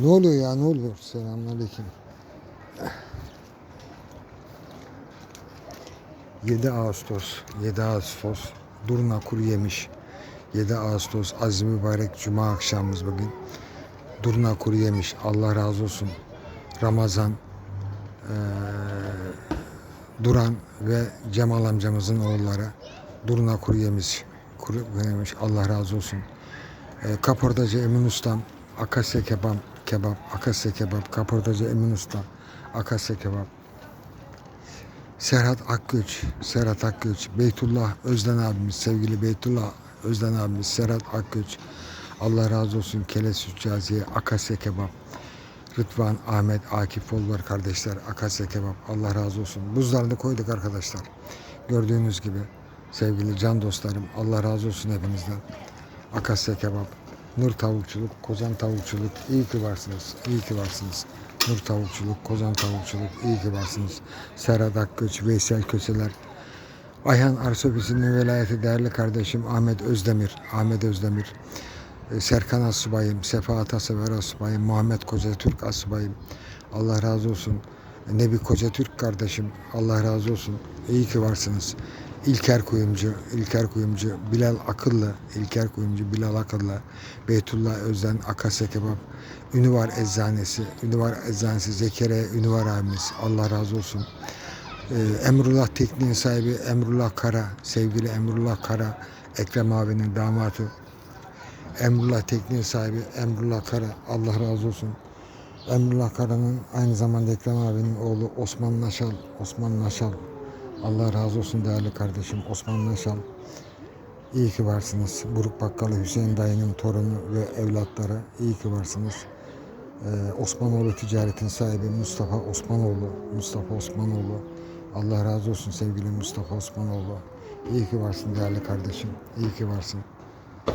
Ne oluyor ya ne oluyor? Selamünaleyküm. 7 Ağustos, 7 Ağustos Durna kuru yemiş. 7 Ağustos aziz mübarek cuma akşamımız bugün. Durna kuru yemiş. Allah razı olsun. Ramazan eee, Duran ve Cemal amcamızın oğulları Durna kuru yemiş. Kuru yemiş. Allah razı olsun. Eee Kaportacı Emin Ustam Akasya kebap, kebap, Akasya kebap, Kaportacı Emin Usta, Akasya kebap. Serhat Akgüç, Serhat Akgüç, Beytullah Özden abimiz, sevgili Beytullah Özden abimiz, Serhat Akgüç. Allah razı olsun Kele Sütcaziye, Akasya Kebap. Rıdvan, Ahmet, Akif Folvar kardeşler, Akasya Kebap. Allah razı olsun. Buzlarını koyduk arkadaşlar. Gördüğünüz gibi sevgili can dostlarım, Allah razı olsun hepinizden. Akasya Kebap, Nur Tavukçuluk, Kozan Tavukçuluk. İyi ki varsınız, iyi ki varsınız. Nur Tavukçuluk, Kozan Tavukçuluk. iyi ki varsınız. Serhat Akgüç, Veysel Köseler. Ayhan Arsopisinin velayeti değerli kardeşim Ahmet Özdemir. Ahmet Özdemir. E, Serkan Asubayım, Sefa Atasever Asubayım, Muhammed Koca Türk Asubayım. Allah razı olsun. Nebi Koca Türk kardeşim. Allah razı olsun. İyi ki varsınız. İlker Kuyumcu, İlker Kuyumcu, Bilal Akıllı, İlker Kuyumcu, Bilal Akıllı, Beytullah Özden, Akasya Kebap, Ünüvar Eczanesi, Ünüvar Eczanesi, Zekeriya Ünüvar abimiz, Allah razı olsun. Ee, Emrullah Tekniğin sahibi Emrullah Kara, sevgili Emrullah Kara, Ekrem abinin damatı. Emrullah Tekniğin sahibi Emrullah Kara, Allah razı olsun. Emrullah Kara'nın aynı zamanda Ekrem abinin oğlu Osman Naşal, Osman Naşal. Allah razı olsun değerli kardeşim Osman Naşal. İyi ki varsınız. Buruk Bakkalı Hüseyin dayının torunu ve evlatları iyi ki varsınız. Ee, Osmanoğlu ticaretin sahibi Mustafa Osmanoğlu. Mustafa Osmanoğlu. Allah razı olsun sevgili Mustafa Osmanoğlu. İyi ki varsın değerli kardeşim. İyi ki varsın. Ee,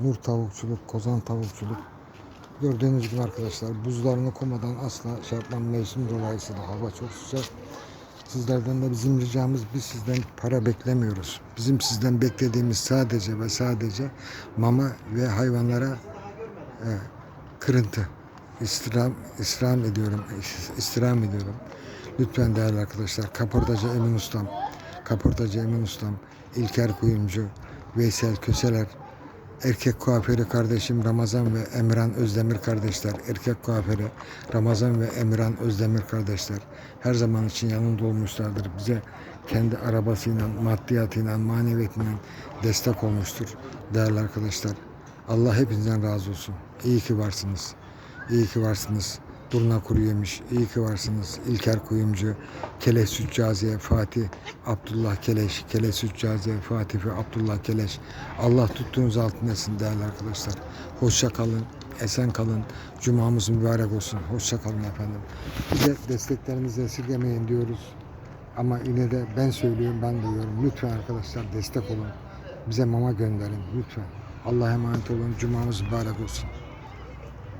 Nur tavukçuluk, kozan tavukçuluk. Gördüğünüz gibi arkadaşlar buzlarını komadan asla şey yapmam mevsim dolayısıyla hava çok sıcak. Sizlerden de bizim ricamız biz sizden para beklemiyoruz. Bizim sizden beklediğimiz sadece ve sadece mama ve hayvanlara e, kırıntı. İstirham, istirham ediyorum. istirham ediyorum. Lütfen değerli arkadaşlar. Kaportacı Emin Ustam, Kaportacı Emin Ustam, İlker Kuyumcu, Veysel Köseler, erkek kuaförü kardeşim Ramazan ve Emran Özdemir kardeşler, erkek kuaförü Ramazan ve Emran Özdemir kardeşler her zaman için yanında olmuşlardır. Bize kendi arabasıyla, maddiyatıyla, maneviyatıyla destek olmuştur değerli arkadaşlar. Allah hepinizden razı olsun. İyi ki varsınız. İyi ki varsınız. Durna kuru yemiş. İyi ki varsınız. İlker Kuyumcu, Keleş Sütcaziye, Fatih, Abdullah Keleş, Keleş Sütcaziye, Fatih ve Abdullah Keleş. Allah tuttuğunuz altın etsin değerli arkadaşlar. Hoşça kalın, esen kalın. Cumamız mübarek olsun. Hoşça kalın efendim. Bize desteklerinizi esirgemeyin diyoruz. Ama yine de ben söylüyorum, ben duyuyorum. Lütfen arkadaşlar destek olun. Bize mama gönderin lütfen. Allah'a emanet olun. Cumamız mübarek olsun.